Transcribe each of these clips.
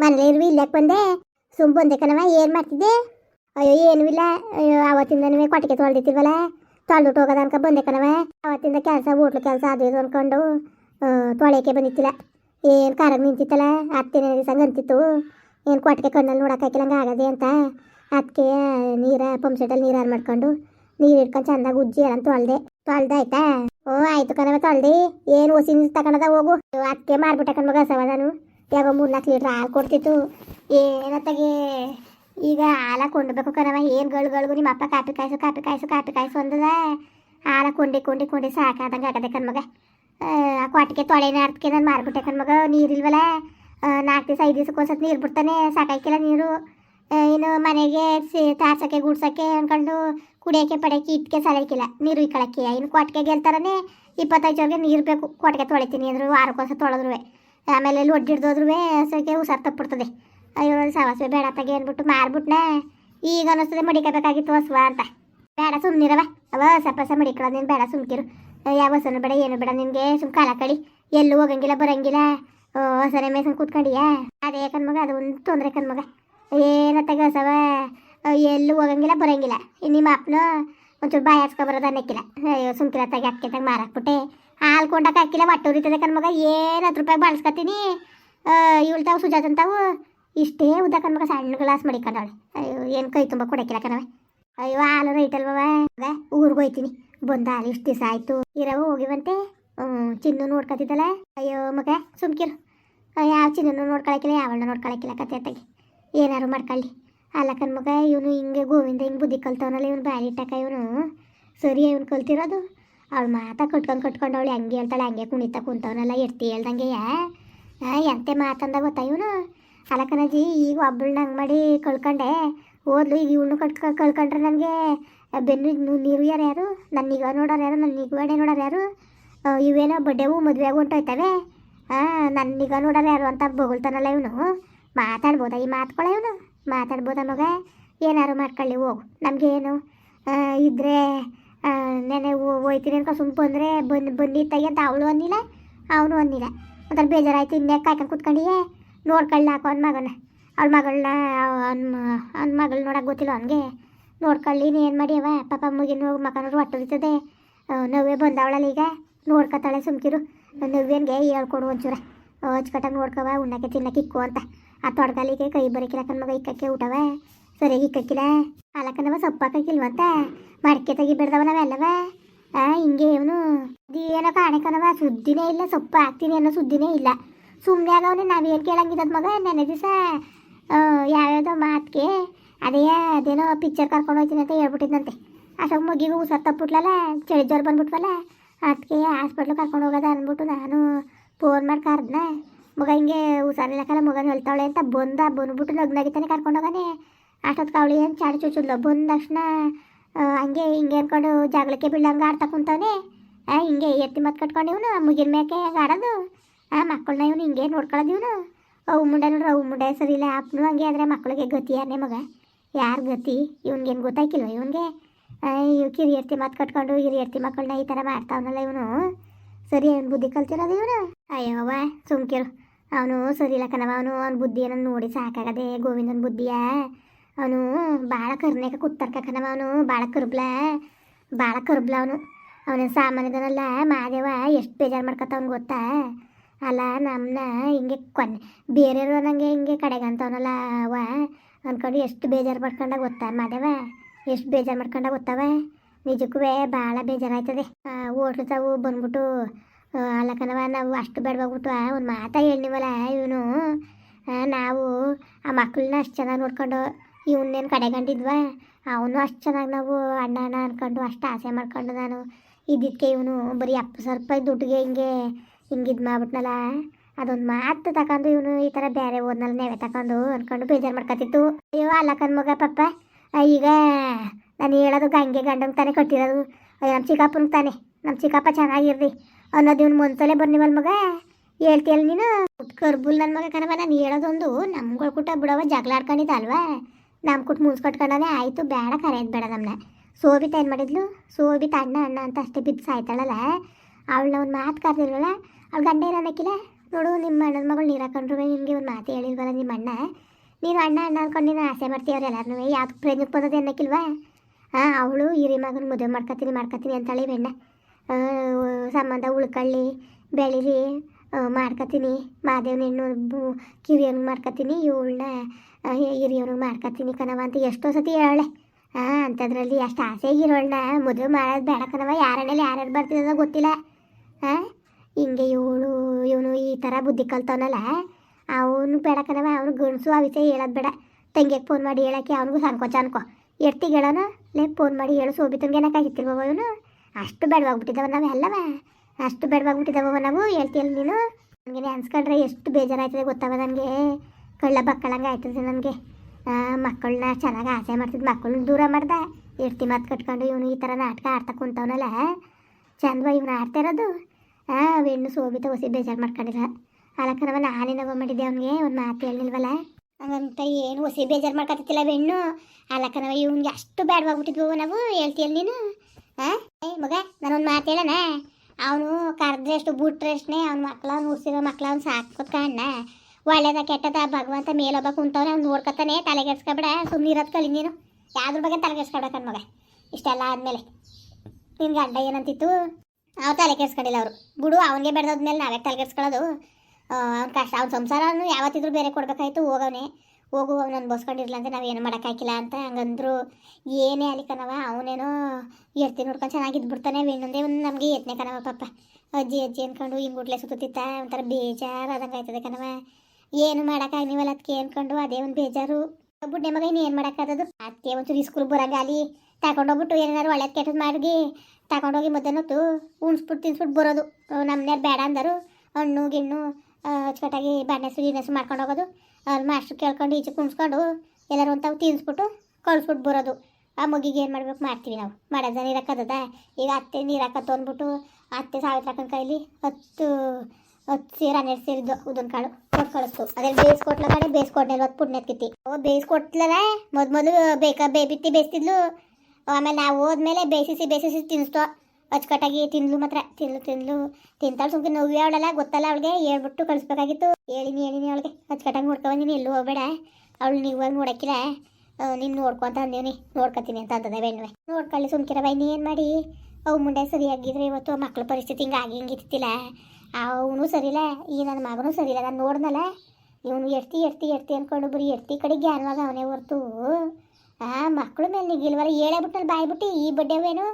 ಮನೇಲಿ ಇರುವಿ ಇಲ್ಲಕ್ಕೆ ಬಂದೆ. ಸುಮ್ ಬಂದೆ ಕಣವ ಏನು ಮಾಡ್ತಿದ್ದೆ? ಅಯ್ಯೋ, ಏನು ಇಲ್ಲ. ಅಯ್ಯೋ ಅವತ್ತಿಂದನೂ ಕೊಟ್ಟಿಗೆ ತೊಳ್ದಿತ್ತಿವಲ್ಲ ತೊಳೆದುಟ್ಟು ಹೋಗೋದ ಅನ್ಕ ಬಂದೆ ಕಣವ ಅವತ್ತಿಂದ ಕೆಲಸ, ಹೋಟ್ಲು ಕೆಲಸ ಅದು ಇದು ಅನ್ಕೊಂಡು ತೊಳೆಯಕ್ಕೆ ಬಂದಿತ್ತಿಲ್ಲ. ಏನು ಕಾರ ನಿಂತಿತ್ತಲ್ಲ ಹತ್ತಿನ ದಿವಸ ಅಂತಿತ್ತು. ಏನು ಕೊಟ್ಟಿಗೆ ಕಣ್ಣಲ್ಲಿ ನೋಡೋಕ್ಕಾಗಿಲ್ಲ ಆಗದೆ ಅಂತ. ಅದಕ್ಕೆ ನೀರ, ಪಂಪ್ ಸೆಟ್ಟಲ್ಲಿ ನೀರು ಆನ್ ಮಾಡ್ಕೊಂಡು, ನೀರು ಹಿಡ್ಕೊಂಡು ಚೆನ್ನಾಗಿ ಉಜ್ಜಿ ಎಲ್ಲ ತೊಳ್ದೆ. ಆಯ್ತಾ ಓ, ಆಯ್ತು ಕಣವ ತೊಳ್ದಿ. ಏನು ನೀರು ತಗೊಂಡದ ಹೋಗು. ಅದಕ್ಕೆ ಮಾರ್ಬಿಟ್ಟೆ ಕಣ್ಮಗ ಸವ ನಾನು ಯಾವಾಗ ಮೂರು ನಾಲ್ಕು ಲೀಟ್ರ್ ಹಾಲು ಕೊಡ್ತಿತ್ತು. ಏನತ್ತಾಗೆ ಈಗ ಹಾಲ ಕೊಂಡ್ಬೇಕು ಕಣವ ಏನು ಗಳು ನಿಮ್ಮ ಅಪ್ಪ ಕಾಪಿ ಕಾಯಿಸು ಕಾಪಿ ಕಾಯಿಸು ಕಾಪಿ ಕಾಯಿಸು ಅಂದದ. ಹಾಲ ಕೊಂಡಿ ಕೊಂಡಿ ಕೊಂಡಿ ಸಾಕಾದಂಗೆ ಆಗದೆ ಕಣ್ಮಗ. ಆ ಕೊಟ್ಟಿಗೆ ತೊಳೆನ ಅರ್ಧಕ್ಕೆ ನಾನು ಮಾರ್ಬಿಟ್ಟೆ ಕಣ್ಮಗ. ನೀರಿಲ್ವಲ್ಲ ನಾಲ್ಕು ದಿವಸ, ಐದು ದಿವಸಕ್ಕೆ ಒಂದ್ಸತಿ ನೀರು ಬಿಡ್ತಾನೆ. ಸಾಕಾಯ್ಕಿಲ್ಲ ನೀರು. ಇನ್ನು ಮನೆಗೆ ತಾರ್ಸಕ್ಕೆ, ಗುಡ್ಸಕ್ಕೆ ಅಂದ್ಕೊಂಡು ಕುಡಿಯೋಕ್ಕೆ, ಪಡೆಯೋಕ್ಕೆ ಇಟ್ಕೆ ಸಲಕಿಲ್ಲ ನೀರು ಇಕ್ಕಳಕ್ಕೆ. ಇನ್ನು ಕೊಟ್ಟಿಗೆ ಗೆಲ್ತಾರನೇ ಇಪ್ಪತ್ತೈದು ಜನಕ್ಕೆ ನೀರು ಬೇಕು. ಕೊಟ್ಟಿಗೆ ತೊಳಿತೀನಿ ಅಂದ್ರು ವಾರಕ್ಕೊಂದ್ಸ ತೊಳೆದ್ರು ಆಮೇಲೆ ಎಲ್ಲಿ ಒಡ್ಡಿಡ್ದೋದ್ರೂ ಸಕೆ ಹುಷಾರು ತಪ್ಪಿಡ್ತದೆ. ಅಯ್ಯೋ ಸವಾಸ್ವೆ ಬೇಡ ತಗೆ ಅಂದ್ಬಿಟ್ಟು ಮಾರ್ಬಿಟ್ನೆ. ಈಗ ಅನ್ನಿಸ್ತದೆ ಮಡಿಕಬೇಕಾಗಿತ್ತು ಹೊಸ್ವ ಅಂತ. ಬೇಡ ಸುಮ್ಮನಿರವ ಅವ ಸಪಸ ಮಡಿಕೊಳ್ಳೋದು ನೀನು ಬೇಡ ಸುಮ್ಕಿರು. ಯಾವ ಹೊಸನು ಬೇಡ, ಏನು ಬೇಡ, ನಿನಗೆ ಸುಮ್ ಕಾಲ ಕಳಿ. ಎಲ್ಲೂ ಹೋಗಂಗಿಲ್ಲ, ಬರಂಗಿಲ್ಲ. ಹೊಸನೆ ಮೇಸನ್ ಕೂತ್ಕೊಂಡಿಯಾ? ಅದೇ ಕಣ್ಮಗ, ಅದು ಒಂದು ತೊಂದರೆ ಕಣ್ಮಗ. ಏನತ್ತಾಗ ಹೊಸವ ಎಲ್ಲೂ ಹೋಗಂಗಿಲ್ಲ, ಬರಂಗಿಲ್ಲ. ನಿಮ್ಮ ಅಪ್ಪನು ಒಂಚೂರು ಬಾಯಿ ಹಚ್ಕೊಬರೋದು ಅನ್ನಕ್ಕಿಲ್ಲ. ಅಯ್ಯೋ, ಸುಮ್ಕಿರ ತಗೆ ಅಕ್ಕಿ ತಗ ಮಾರಾಕ್ಬಿಟ್ಟೆ. ಹಾಲು ಕೊಂಡಕ್ಕೆ ಹಾಕಿಲ್ಲ ಹೊಟ್ಟೆ ಉರಿತದೆ ಕಣ್ಮಗ ಏನು ಹತ್ತು ರೂಪಾಯಿ ಬಳಸ್ಕೊತೀನಿ ಇವಳು ತಾವು ಸುಜಾತಂತಾವು ಇಷ್ಟೇ ಉದ್ದ ಕಣ್ಮಗ ಸಣ್ಣ ಗ್ಲಾಸ್ ಮಡಿಕೊಂಡವಳೆ. ಅಯ್ಯೋ, ಏನು ಕೈ ತುಂಬ ಕೊಡಕ್ಕಿಲ್ಲ ಕಣವೆ ಅಯ್ಯೋ, ಹಾಲು ರೈಟ್ ಅಲ್ವವ ಊರಿಗೆ ಹೋಯ್ತೀನಿ. ಬಂದ ಹಾಲು ಇಷ್ಟು ದಿವಸ ಆಯಿತು. ಇರವು, ಹೋಗಿವಂತೆ. ಹ್ಞೂ ಚಿನ್ನು ನೋಡ್ಕೊತಿದ್ದಲ್ಲ ಅಯ್ಯೋ, ಮಗ, ಸುಮ್ಕಿರು. ಯಾವ ಚಿನ್ನೂ ನೋಡ್ಕೊಳಕ್ಕಿಲ್ಲ ಯಾವಳನ್ನ ನೋಡ್ಕೊಳಕ್ಕಿಲ್ಲ ಕತೆ ಅತ್ತಾಗಿ. ಏನಾರು ಮಾಡ್ಕೊಳ್ಳಿ. ಅಲ್ಲ ಕಣ್ಮಗ ಇವನು ಹಿಂಗೆ ಗೋವಿಂದ ಹಿಂಗೆ ಬುದ್ಧಿ ಕಲ್ತವನಲ್ಲ, ಇವನು ಬ್ಯಾಳಿ ಇಟ್ಟಕ ಇವನು? ಸರಿ, ಇವನು ಕಲ್ತಿರೋದು? ಅವಳು ಮಾತಾ ಕಟ್ಕೊಂಡು ಕಟ್ಕೊಂಡು ಅವಳು ಹಂಗೆ ಹೇಳ್ತಾಳೆ, ಹಂಗೆ ಕುಣಿತಾ ಕುಂತವನಲ್ಲ, ಎತ್ತಿ ಹೇಳ್ದಂಗೆ ಎಂತೆ ಮಾತಂದ ಗೊತ್ತಾ ಇವನು? ಅಲ್ಲ ಕಣಜಿ, ಈಗ ಒಬ್ಬಳನ್ನ ಹಂಗೆ ಮಾಡಿ ಕಳ್ಕೊಂಡೆ. ಓದ್ಲು ಈಗ ಇವನು ಕಟ್ ಕಳ್ಕೊಂಡ್ರೆ ನನಗೆ ಬೆನ್ನು ನೀರು ಯಾರು ಯಾರು? ನನ್ನೀಗ ನೋಡೋರು ಯಾರು? ನನ್ನೀಗ ಬೇಡ ನೋಡೋರು ಯಾರು? ಇವೇನೋ ಬಡ್ಡೆವು ಮದುವೆಗೆ ಹೊಂಟೋಯ್ತವೆ? ಹಾಂ ನನ್ನೀಗ ನೋಡೋರು ಯಾರು ಅಂತ ಬೊಗಳ್ತಾನಲ್ಲ ಇವನು. ಮಾತಾಡ್ಬೋದ ಈ ಮಾತ್ಕೊಳ ಇವನು? ಮಾತಾಡ್ಬೋದ ಮಗ? ಏನಾರು ಮಾಡ್ಕೊಳ್ಳಿ, ಹೋಗು. ನಮಗೇನು? ಇದ್ರೆ ನೆನೆ ಹೋಯ್ತೀನಿ ಅನ್ಕೊ ಸುಮ್ಮ ಬಂದರೆ ಬಂದು ಬನ್ನಿ ಅಂತ ಅವಳು ಅಂದಿಲ್ಲ ಅವನು ಅಂದಿಲ್ಲ ಒಂಥರ ಬೇಜಾರಾಯ್ತು ಇನ್ನೇ ಕಾಯ್ಕೊಂಡು ಕೂತ್ಕೊಂಡಿಯೇ ನೋಡ್ಕೊಳ್ಳ ಹಾಕೋ ಅವ್ನ ಮಗನ. ಅವ್ಳ ಮಗಳನ್ನ ಅವ್ನ ಅವ್ನ ಮಗಳು ನೋಡಕ್ಕೆ ಗೊತ್ತಿಲ್ಲ ಅವನಿಗೆ. ನೋಡ್ಕೊಳ್ಳಿ ಏನು ಮಾಡಿಯವ? ಪಾಪ ಮುಗಿನ ಮಕ ನೋಡ್ರಿ ಹೊಟ್ಟೋಗ್ತದೆ ನವ್ವೆ ಬಂದವಳಲ್ಲ ಈಗ. ನೋಡ್ಕೊತಾಳೆ ಸುಮ್ಕಿರು. ನವ್ವೇನ್ಗೆ ಹೇಳ್ಕೊಡು ಒಂಚೂರ. ಅಚ್ಚುಕಟ್ಟಾಗಿ ನೋಡ್ಕವ, ಉಣ್ಣಕ್ಕೆ ತಿನ್ನಕ್ಕೆ ಇಕ್ಕು ಅಂತ. ಆ ತೊಡ್ಗಲಿಗೆ ಕೈ ಬರಕಿಲ್ಲ ಕಣ್ಮಗ ಇಕ್ಕಕ್ಕೆ ಊಟವ. ಸರಿಯಾಗಿ ಇಕ್ಕಿಲ್ಲ ಅಲಕ್ಕನವ ಸೊಪ್ಪು ಹಾಕಕ್ಕಿಲ್ವಂತ ಮಡಕೆ ತೆಗಿ ಬಿಡ್ದವ ನಾವೆಲ್ಲವ ಆ, ಹಿಂಗೆ ಇವನು. ಏನೋ ಕಾಣಿಕನವ, ಸುದ್ದಿನೇ ಇಲ್ಲ, ಸೊಪ್ಪ ಹಾಕ್ತೀನಿ ಅನ್ನೋ ಸುದ್ದಿನೇ ಇಲ್ಲ. ಸುಮ್ಮನೆ ಆಗವನೆ, ನಾವೇನು ಕೇಳಂಗಿದ್ದದ ಮಗ? ನೆನೆ ದಿವಸ ಯಾವ್ಯಾವುದೋ ಮಾತಿಗೆ ಅದೇ, ಅದೇನೋ ಪಿಕ್ಚರ್ ಕರ್ಕೊಂಡು ಹೋಗ್ತೀನಿ ಅಂತ ಹೇಳ್ಬಿಟ್ಟಿದ್ದಂತೆ ಅಷ್ಟೊಂದು ಮಗಿಗೂ ಹುಷಾರು ತಪ್ಪಿಟ್ಲಲ್ಲ ಚಳಿ ಜ್ವರ ಬಂದ್ಬಿಟ್ವಲ್ಲ? ಅದಕ್ಕೆ ಹಾಸ್ಪಿಟ್ಲು ಕರ್ಕೊಂಡು ಹೋಗೋದ ಅಂದ್ಬಿಟ್ಟು ನಾನು ಫೋನ್ ಮಾಡಿ ಕರ್ದ್ನ. ಮಗ ಹಿಂಗೆ ಹುಷಾರಿಲ್ಲ ಕಲ ಮಗನ ಹೇಳ್ತಾವಳೆ ಅಂತ ಬಂದ, ಬಂದ್ಬಿಟ್ಟು ನಗ್ನಾಗಿತ್ತಾನೆ ಕರ್ಕೊಂಡು ಹೋಗಾನೆ ಕಾವಳಿ ಅಂತ ಏನು ಚಾಡಿ ಚುಚ್ಚಿದ್ಲು ಬಂದ ತಕ್ಷಣ ಹಂಗೆ ಹಿಂಗೆ ಅನ್ಕೊಂಡು ಜಗಳಕ್ಕೆ ಬೀಳಂಗೆ ಆಡ್ತಾ ಕುಂತವನೆ ಹಿಂಗೆ ಎತ್ತಿ ಮತ್ತೆ ಕಟ್ಕೊಂಡು ಇವನು ಮುಗಿನ ಮೇಕೆ ಆಡೋದು. ಆ ಮಕ್ಕಳನ್ನ ಇವನು ಹಿಂಗೆ ನೋಡ್ಕೊಳ್ಳೋದು ಇವನು. ಅವು ಮುಂಡ ನೋಡ್ರಿ, ಅವು ಮುಂಡ ಸರಿ ಇಲ್ಲ, ಅಪ್ಪನು ಹಂಗೆ ಆದರೆ ಮಕ್ಕಳಿಗೆ ಗತಿ ಯಾರನೇ ಮಗ? ಯಾರು ಗತಿ? ಇವ್ನಿಗೇನು ಗೊತ್ತಾಯ್ಕಿಲ್ವ ಇವನಿಗೆ? ಇವ್ ಕಿರಿಯರ್ತಿ ಮಾತು ಕಟ್ಕೊಂಡು ಹಿರಿಯರ್ತಿ ಮಕ್ಕಳನ್ನ ಈ ಥರ ಮಾಡ್ತಾವನಲ್ಲ ಇವನು. ಸರಿ, ಅವ್ನು ಬುದ್ಧಿ ಕಲ್ತಿರೋದು ಇವನು. ಅಯ್ಯೋವ ಸುಮ್ಕಿರು. ಅವನು ಸರಿ ಇಲ್ಲ ಕಣವ ಅವನು ಅವ್ನ ಬುದ್ಧಿಯನ್ನು ನೋಡಿ ಸಾಕಾಗದೆ ಗೋವಿಂದನ ಬುದ್ಧಿಯ? ಅವನು ಭಾಳ ಕರ್ನೇಕ ಕಣವ ಅವನು ಭಾಳ ಕರ್ಬ್ಲ ಭಾಳ ಕರ್ಬ್ಲ ಅವನು. ಅವನ ಸಾಮಾನ್ಯದನಲ್ಲ, ಮಾದೇವ ಎಷ್ಟು ಬೇಜಾರು ಮಾಡ್ಕೊತಾವನು ಗೊತ್ತಾ? ಅಲ್ಲ ನಮ್ಮನ್ನ ಹಿಂಗೆ ಕೊನೆ, ಬೇರೆಯವರು ನನಗೆ ಹಿಂಗೆ ಕಡೆಗಂತವನಲ್ಲ ಅವ. ಅಂದ್ಕೊಂಡು ಎಷ್ಟು ಬೇಜಾರು ಮಾಡ್ಕೊಂಡ ಗೊತ್ತಾ ಮಾದೇವ? ಎಷ್ಟು ಬೇಜಾರು ಮಾಡ್ಕೊಂಡ ಗೊತ್ತವ? ನಿಜಕ್ಕೂ ಭಾಳ ಬೇಜಾರಾಯ್ತದೆ. ಓಟ್ಲತಾವು ಬಂದ್ಬಿಟ್ಟು ಅಲ್ಲಕನವ, ನಾವು ಅಷ್ಟು ಬೇಡವಾಗ್ಬಿಟ್ಟು ಒಂದು ಮಾತಾ ಹೇಳಿವಲ್ಲ ಇವನು. ನಾವು ಆ ಮಕ್ಕಳನ್ನ ಅಷ್ಟು ಚೆನ್ನಾಗಿ ನೋಡ್ಕೊಂಡು ಇವನ್ನೇನು ಕಡೆಗಂಡಿದ್ವ? ಅವನು ಅಷ್ಟು ಚೆನ್ನಾಗಿ ನಾವು ಅಣ್ಣ ಅಣ್ಣ ಅನ್ಕೊಂಡು ಅಷ್ಟು ಆಸೆ ಮಾಡ್ಕೊಂಡು ನಾನು ಇದ್ದಿದ್ದಕ್ಕೆ ಇವನು ಬರೀ ಹತ್ತು ಸಾವಿರ ರೂಪಾಯಿ ದುಡ್ಡಿಗೆ ಹಿಂಗೆ ಹಿಂಗಿದ್ ಮಾಡ್ಬಿಟ್ನಲ್ಲ. ಅದೊಂದು ಮಾತು ತಗೊಂಡು ಇವನು ಈ ಥರ ಬೇರೆ ಓದ್ನಲ್ಲ ನೆವೆ ತಗೊಂಡು ಅನ್ಕೊಂಡು ಬೇಜಾರು ಮಾಡ್ಕೊತಿತ್ತು ಅಯ್ಯೋ ಅಲ್ಲ ಕಣ್ಮಗ ಪಪ್ಪ. ಈಗ ನಾನು ಹೇಳೋದು ಗಂಗೆ ಗಂಡಂಗೆ ತಾನೇ ಕಟ್ಟಿರೋದು. ಅಯ್ಯೋ ನಮ್ಮ ಚಿಕ್ಕಪ್ಪನಿಗೆ ತಾನೇ. ನಮ್ಮ ಚಿಕ್ಕಪ್ಪ ಚೆನ್ನಾಗಿರ್ರಿ ಅನ್ನೋದು ಇವ್ನು ಮುಂಚಲೆ ಬರ್ನಿವಲ್ ಮಗ. ಹೇಳ್ತೀಯಲ್ಲ ನೀನು? ಕರ್ಬುಲ್ ನನ್ನ ಮಗ ಕಣವ ನಾನು ಹೇಳೋದೊಂದು ನಮ್ಗಳು ಕೂಟ ಬಿಡವ ಜಗಳ ಆಡ್ಕೊಂಡಿದ್ದ ಅಲ್ವಾ? ನಮ್ಮ ಕುಟ್ ಮುನ್ಸ್ ಕಟ್ಕೊಂಡೇ ಆಯಿತು ಬೇಡ ಕರೆಯೋದು ಬೇಡ ನಮ್ಮನ್ನ ಸೋಬಿತ ಏನು ಮಾಡಿದ್ಲು? ಸೋಬಿತ ಅಣ್ಣ ಅಣ್ಣ ಅಂತ ಅಷ್ಟೇ ಬಿದ್ದು ಸಾಯ್ತಾಳಲ್ಲ. ಅವಳು ಒಂದು ಮಾತು ಕರೆದಿಲ್ವಲ್ಲ ಅವ್ಳು ಗಂಡ ಏನಕ್ಕಿಲ್ಲ ನೋಡು ನಿಮ್ಮ ಅಣ್ಣನ ಮಗಳು ನೀರು ಹಾಕೊಂಡ್ರು ನಿಮಗೆ ಒಂದು ಮಾತು ಹೇಳಿಲ್ವಲ್ಲ ನಿಮ್ಮ ಅಣ್ಣ? ನೀನು ಅಣ್ಣ ಅಣ್ಣ ಅನ್ಕೊಂಡು ನೀನು ಆಸೆ ಮಾಡ್ತೀವ್ರಿ ಎಲ್ಲರೂ ಯಾವ್ದು ಪ್ರೇಮಕ್ಕೆ ಬಂದದ್ದು ಅನ್ನಕ್ಕಿಲ್ವಾ ಹಾಂ ಅವಳು ಹಿರಿ ಮಗನ ಮದುವೆ ಮಾಡ್ಕೊತೀನಿ ಮಾಡ್ಕೊತೀನಿ ಅಂತಾಳೆ ಬೆಣ್ಣ. ಸಂಬಂಧ ಉಳ್ಕೊಳ್ಳಿ ಬೆಳಿಲಿ ಆ, ಮಾಡ್ಕೊತೀನಿ ಮಾದೇವನ ಹೆಣ್ಣು ಕಿವಿಯನ್ನು ಮಾಡ್ಕೊತೀನಿ ಇವಳನ್ನ ಹಿರಿಯವ್ನಿಗೆ ಮಾಡ್ಕೊತೀನಿ ಕಣವ ಅಂತ ಎಷ್ಟೋ ಸತಿ ಹೇಳಳೆ. ಹಾಂ ಅಂಥದ್ರಲ್ಲಿ ಅಷ್ಟು ಆಸೆ ಇರೋಳನ್ನ ಮದುವೆ ಮಾಡೋದು ಬೇಡ ಕಣವ ಯಾರಲ್ಲಿ ಯಾರ್ಯಾರು ಬರ್ತಿದ್ದೋ ಗೊತ್ತಿಲ್ಲ. ಹಾಂ ಹಿಂಗೆ ಇವಳು, ಇವನು ಈ ಥರ ಬುದ್ಧಿ ಕಲ್ತವನಲ್ಲ, ಅವನು ಬೇಡ ಕಣವ ಅವನು ಗಣಸು ಆ ವಿಷಯ ಹೇಳೋದು ಬೇಡ. ತಂಗಿಗೆ ಫೋನ್ ಮಾಡಿ ಹೇಳೋಕ್ಕೆ ಅವನಿಗೂ ಸಂಕೋಚ ಅನ್ಕೋ ಎಡ್ತಿಗೆ ಹೇಳೋನು, ಲೇ ಫೋನ್ ಮಾಡಿ ಹೇಳು, ಸೋಬಿ ಸೋಬಿತಂಗೆ ಏನಕ್ಕಾಗಿತ್ತಿಲ್ವವ ಇವನು? ಅಷ್ಟು ಬೇಡವಾಗ್ಬಿಟ್ಟಿದ್ದಾವ ನಾವೆಲ್ಲವ ಅಷ್ಟು ಬೇಡವಾಗ್ಬಿಟ್ಟಿದ್ದಾವ ನಾವು ಹೇಳ್ತೀಯಲ್ಲ ನೀನು? ನನಗೆ ಅನ್ಸ್ಕೊಂಡ್ರೆ ಎಷ್ಟು ಬೇಜಾರಾಯ್ತದೆ ಗೊತ್ತವ ನನಗೆ. ಕಳ್ಳ ಬಕ್ಕಳಂಗೆ ಆಯ್ತದೆ ನನಗೆ ಮಕ್ಕಳನ್ನ ಚೆನ್ನಾಗಿ ಆಸೆ ಮಾಡ್ತಿದ್ದು ಮಕ್ಕಳನ್ನ ದೂರ ಮಾಡ್ದೆ. ಇರ್ತಿ ಮಾತು ಕಟ್ಕೊಂಡು ಇವನು ಈ ಥರ ನಾಟಕ ಆಡ್ತಾ ಕುಂತವನಲ್ಲ. ಚಂದವ ಇವನು ಆಡ್ತಾ ಇರೋದು. ಆ, ಹೆಣ್ಣು ಸೋಬಿತ ಹೊಸಿ ಬೇಜಾರು ಮಾಡ್ಕೊಂಡಿಲ್ಲ ಅಲಕ್ಕನವ, ನಾನೇ ನವ ಮಾಡಿದ್ದೆ ಅವನಿಗೆ. ಒಂದು ಮಾತು ಹೇಳಿಲ್ವಲ್ಲ ಹಂಗಂತ ಏನು ಹೊಸಿ ಬೇಜಾರು ಮಾಡ್ಕೊತಿಲ್ಲ ಹೆಣ್ಣು ಅಲಕ್ಕನವ, ಇವನಿಗೆ ಅಷ್ಟು ಬ್ಯಾಡವಾಗ್ಬಿಟ್ಟಿದ್ವು ನಾವು. ಹೇಳ್ತೀಯಲ್ಲ ನೀನು? ಹಾಂ ಏ ಮಗ, ನಾನೊಂದು ಮಾತು ಹೇಳಣ. ಅವನು ಕರೆದ್ರೆ ಎಷ್ಟು ಬಿಟ್ರೆ ಅಷ್ಟೇ ಅವ್ನ ಮಕ್ಳ ಉಸಿರೋ ಮಕ್ಳು ಅವ್ನು ಒಳ್ಳೇದ, ಕೆಟ್ಟದ, ಭಗವಂತ ಮೇಲೊಬ್ಬ ಕುಂತವ್ರೆ ಅವ್ನು ನೋಡ್ಕೊತಾನೆ, ತಲೆಗೆಡ್ಸ್ಕೊಬೇಡ ಸುಮ್ಮನೆ ಇರೋದು ಕಲಿ ನೀನು. ಯಾವ್ದ್ರ ಬಗ್ಗೆ ತಲೆಗೆಡ್ಸ್ಕೊಬೇಕನ್ ಮಗ. ಇಷ್ಟೆಲ್ಲ ಆದಮೇಲೆ ನಿನ್ನ ಗಂಡ ಏನಂತಿತ್ತು? ಅವ್ರು ತಲೆ ಕೆಡ್ಸ್ಕೊಂಡಿಲ್ಲ ಅವರು. ಬಿಡು, ಅವನಿಗೆ ಬೆಳೆದೋದ್ಮೇಲೆ ನಾವೇ ತಲೆ ಕೆಡ್ಸ್ಕೊಳ್ಳೋದು ಅವ್ನ ಕಷ್ಟ, ಅವ್ನ ಸಂಸಾರನು ಯಾವತ್ತಿದ್ರು ಬೇರೆ ಕೊಡ್ಬೇಕಾಯ್ತು, ಹೋಗವನೆ. ಹೋಗು, ಅವ್ನು ಅನ್ಭವಿಸ್ಕೊಂಡಿರ್ಲ ಅಂತ ನಾವೇನು ಮಾಡೋಕ್ಕಾಗಿಲ್ಲ ಅಂತ ಹಂಗಂದ್ರು. ಏನೇ ಅಲ್ಲಿ ಕಣವ ಅವನೇನೋ ಎರ್ತಿ ನೋಡ್ಕೊಂಡು ಚೆನ್ನಾಗಿದ್ದು ಬಿಡ್ತಾನೆ ಇನ್ನೊಂದೇ ಒಂದು ನಮಗೆ ಯತ್ನೆ ಕಣವ ಪಾಪ. ಅಜ್ಜಿ ಅಜ್ಜಿ ಅನ್ಕೊಂಡು ಗುಡ್ಲೆ ಸುತ್ತಿತ್ತ ಒಂಥರ ಬೇಜಾರು ಆದಂಗೆ ಆಯ್ತದೆ ಕಣವ ಏನು ಮಾಡೋಕ್ಕಾಗ್ನಿವಲ್ಲ ಅದಕ್ಕೆ ಅನ್ಕೊಂಡು ಅದೇ ಒಂದು ಬೇಜಾರು. ಬುಡ್ಡೆ ಮಗ ಏನು ಮಾಡೋಕ್ಕಾಗದು ಅದಕ್ಕೆ ಒಂಚೂರು ಸ್ಕೂಲ್ ಬರಂಗಾಲಿ ತಗೊಂಡೋಗ್ಬಿಟ್ಟು ಏನಾರು ಒಳ್ಳೆ ಕೆಟ್ಟದ್ದು ಮಾಡಿ ತಗೊಂಡೋಗಿ ಮಧ್ಯಾಹ್ನತ್ತು ಉಣ್ಸ್ಬಿಟ್ಟು ತಿನ್ಸ್ಬಿಟ್ಟು ಬರೋದು. ನಮ್ಮನೇರು ಬೇಡ ಅಂದರು. ಹಣ್ಣು, ಗಿಣ್ಣು ಅಚ್ಚುಕಟ್ಟಾಗಿ ಬಾಣೆಸು ಗಿಣೆಸು ಮಾಡ್ಕೊಂಡು ಹೋಗೋದು. ಅಲ್ಲಿ ಮಾಸ್ಟ್ರು ಕೇಳ್ಕೊಂಡು ಈಚೆ ಕುಣ್ಸ್ಕೊಂಡು ಎಲ್ಲರೂ ಒಂತಾವು ತಿನ್ಸ್ಬಿಟ್ಟು ಕಳಿಸ್ಬಿಟ್ಟು ಬರೋದು. ಆ ಮಗಿಗೆ ಏನು ಮಾಡ್ಬೇಕು ಮಾಡ್ತೀವಿ ನಾವು. ಮಾಡೋದ ನೀರು ಈಗ ಅತ್ತೆ ನೀರು ಹಾಕತ್ತು ಅಂದ್ಬಿಟ್ಟು ಅತ್ತೆ ಸಾವಿರ ಕೈಲಿ ಹತ್ತು ಹತ್ತು ಸೇರು ಹನ್ನೆರಡು ಉದನ್ ಕಾಳು ಕೊಟ್ಟು ಕಳಿಸ್ತು. ಅದೇ ಬೇಯಿಸ್ಕೊಟ್ಲ ಕಡೆ ಬೇಯಿಸ್ಕೊಟ್ನೆಲ್ಲ ಹೊತ್ತು ಪುಣ್ಯತ್ಕಿತ್ತಿ ಓ ಬೇಯಿಸ್ಕೊಟ್ಲಲ್ಲ ಮೊದ್ ಮೊದಲು ಬೇಕಾ ಬೇಬಿತ್ತಿ ಬೇಯಿಸ್ತಿದ್ಲು ಆಮೇಲೆ ನಾವು ಹೋದ್ಮೇಲೆ ಬೇಯಿಸಿ ಬೇಯಿಸಿ ತಿನ್ನಿಸ್ತು ಅಚ್ಚುಕಟ್ಟಾಗಿ ತಿನ್ಲು ಮಾತ್ರ, ತಿನ್ಲು ತಿನ್ಲು. ತಿಂತಾಳು ಸುಮ್ಕೆ ನೋವು ಅವಳಲ್ಲ ಗೊತ್ತಲ್ಲ ಅವಳಿಗೆ, ಹೇಳ್ಬಿಟ್ಟು ಕಳಿಸ್ಬೇಕಾಗಿತ್ತು. ಹೇಳಿನಿ ಹೇಳಿನಿ ಅವಳಿಗೆ. ಅಚ್ಚುಕಟ್ಟಾಗಿ ನೋಡ್ಕೊಂಬಂದಿನಿ ಎಲ್ಲೂ ಹೋಗ್ಬೇಡ. ಅವಳು ನೀವು ನೋಡಕ್ಕಿಲ್ಲ. ನೀನು ನೋಡ್ಕೊಂತ ಅಂದೇವಿ ನೋಡ್ಕೊತೀನಿ ಅಂತ ಅಂತದೆ ಬೆಣ್ಣೆ ನೋಡ್ಕೊಳ್ಳಿ ಸುಮ್ಕಿರ, ಬೈ ಏನು ಮಾಡಿ? ಅವು ಮುಂಡೆ ಸರಿಯಾಗಿದ್ರೆ ಇವತ್ತು ಮಕ್ಳ ಪರಿಸ್ಥಿತಿ ಹಿಂಗೆ ಆಗಿ ಹಿಂಗೆ ಇರ್ತಿಲ್ಲ ಅವನು ಸರಿಲ್ಲ, ಈ ನನ್ನ ಮಗನೂ ಸರಿಯಿಲ್ಲ ನಾನು ನೋಡ್ದಲ್ಲ. ಇವನು ಎಡ್ತಿ ಎಡ್ತಿ ಎಡ್ತಿ ಅಂದ್ಕೊಂಡು ಬರೀ ಎಡ್ತಿ ಕಡೆ ಜ್ಞಾನವಾಗ ಅವನೇ ಹೊರ್ತು. ಹಾಂ ಮಕ್ಕಳು ಮೇಲೆ ನಿಗಿಲ್ವಲ್ಲ ಹೇಳೇ ಬಿಟ್ಟಲ್ಲಿ ಬಾಯ್ ಬಿಟ್ಟು, ಈ ಬಡ್ಡೆವೇನು?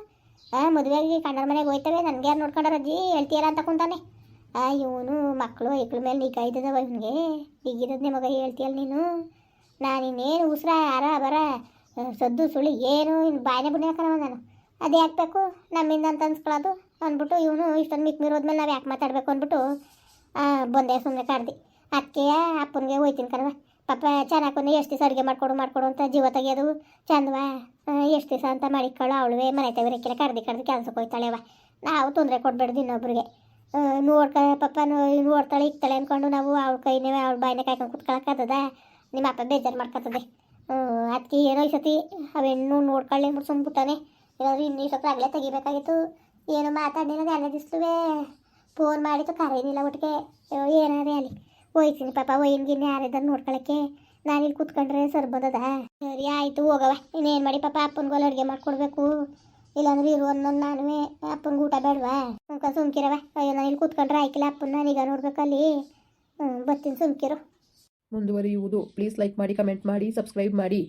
ಹಾಂ ಮದುವೆಗೆ ಕಣ್ಣರ ಮನೆಗೆ ಹೋಯ್ತವೆ ನನಗೆ ಯಾರು ನೋಡ್ಕೊಂಡಾರ ಅಜ್ಜಿ ಹೇಳ್ತೀಯಲ್ಲ ಅಂತ ಕುಂತಾನೆ. ಆ, ಇವನು ಮಕ್ಕಳು ಐಕ್ಳ ಮೇಲೆ ನಿಗಾ ಇದ್ದದವ ಇವನಿಗೆ. ಈಗಿರೋದು ಮಗ ಹೇಳ್ತೀಯಲ್ಲ ನೀನು? ನಾನು ಇನ್ನೇನು ಉಸಿರ ಯಾರ ಬರ, ಸದ್ದು ಸುಳಿ ಏನು ಇನ್ನು ಬಾಯನೆ ಬಿಡಿ ಹಾಕನವ ನಾನು. ಅದೇ ಬೇಕು ನಮ್ಮಿಂದ ಅಂತ ಅನ್ಸ್ಕೊಳ್ಳೋದು. ಅಂದ್ಬಿಟ್ಟು ಇವನು ಇಷ್ಟೊಂದು ಮಿಕ್ ಮೀರೋದ್ಮೇಲೆ ನಾವು ಯಾಕೆ ಮಾತಾಡ್ಬೇಕು ಅಂದ್ಬಿಟ್ಟು ಬಂದೆ ಸುಮ್ಮನೆ ಕರ್ದು ಅಕ್ಕಿಯ ಅಪ್ಪನಿಗೆ ಹೋಯ್ತೀನಿ ಕಣವ ಪಾಪ ಚೆನ್ನಾಗಿ ಎಷ್ಟು ದಿವಸ ಅಡುಗೆ ಮಾಡಿಕೊಡು ಮಾಡಿಕೊಡು ಅಂತ ಜೀವ ತೆಗೆಯೋದು. ಚಂದವಾ ಎಷ್ಟು ದಿವಸ ಅಂತ ಮಾಡಿಕೊಳ್ಳೋ ಅವಳುವೆ ಮನೆ ತೆಗಿರಕ್ಕಿಲ್ಲ ಕರ್ದು ಕರ್ದು ಕೆಲಸಕ್ಕೆ ಹೋಯ್ತಾಳೆವ ನಾವು ತೊಂದರೆ ಕೊಡಬೇಡ್ದು ಇನ್ನೊಬ್ರಿಗೆ. ನೋಡ್ಕ, ಪಾಪ ನೋ- ನೋಡ್ತಾಳೆ ಇಕ್ತಾಳೆ ಅಂದ್ಕೊಂಡು ನಾವು ಅವ್ಳ ಕೈನೇ, ಅವ್ಳ ಬಾಯಿನ ಕಾಯ್ಕೊಂಡು ಕುತ್ಕೊಳಕ್ಕಾಗ್ತದ ನಿಮ್ಮ ಅಪ್ಪ ಬೇಜಾರು ಮಾಡ್ಕೊತದೆ. ಅದಕ್ಕೆ ಏನೋ ಈ ಸತಿ ಅವೆಣ್ಣು ನೋಡ್ಕೊಳ್ಳಿ ಅಂದ್ಬಿಟ್ಟು ಸುಮ್ಬಿಟ್ಟಾನೆ ಏನಾದ್ರು ಇನ್ನೂ ಇಷ್ಟೊತ್ತು ಆಗಲೇ ತೆಗಿಬೇಕಾಗಿತ್ತು. ಏನು ಮಾತಾಡಿನ ಎಲ್ಲ ದಿಸ್ಲುವೆ ಫೋನ್ ಮಾಡಿತ್ತು ಕರೆಯಲಿಲ್ಲ ಒಟ್ಟಿಗೆ. ಏನಾರೇ ಅಲ್ಲಿ. ಒಯ್ತೀನಿ ಪಾಪ ಒಯ್ಯಿನ್ಗಿನ್ನ ಯಾರಿದ್ದಾರೆ ನೋಡ್ಕೊಳಕ್ಕೆ. ನಾನು ಇಲ್ಲಿ ಕೂತ್ಕೊಂಡ್ರೆ ಸರ್ಬೋದದ ಸರಿ, ಆಯಿತು ಹೋಗವ ಇನ್ನೇನು ಮಾಡಿ ಪಾಪ ಅಪ್ಪನಿಗೋಲ್ಲ ಅಡುಗೆ ಮಾಡ್ಕೊಡ್ಬೇಕು. ಇಲ್ಲಾಂದ್ರೆ ಇರು ಅನ್ನೋದು ನಾನು ಅಪ್ಪನಿಗೆ ಊಟ ಬೇಡವಾ? ಸುಮ್ಕ ಸುಮ್ಕಿರವ ಅಯ್ಯೋ ನಾನು ಇಲ್ಲಿ ಕೂತ್ಕೊಂಡ್ರೆ ಆಯ್ಕಿಲ್ಲ ಅಪ್ಪನ ನಾನೀಗ ನೋಡ್ಬೇಕಲ್ಲಿ ಹ್ಞೂ ಬರ್ತೀನಿ, ಸುಮ್ಕಿರು. ಮುಂದುವರಿಯುವುದು. ಪ್ಲೀಸ್ ಲೈಕ್ ಮಾಡಿ ಕಮೆಂಟ್ ಮಾಡಿ ಸಬ್ಸ್ಕ್ರೈಬ್ ಮಾಡಿ.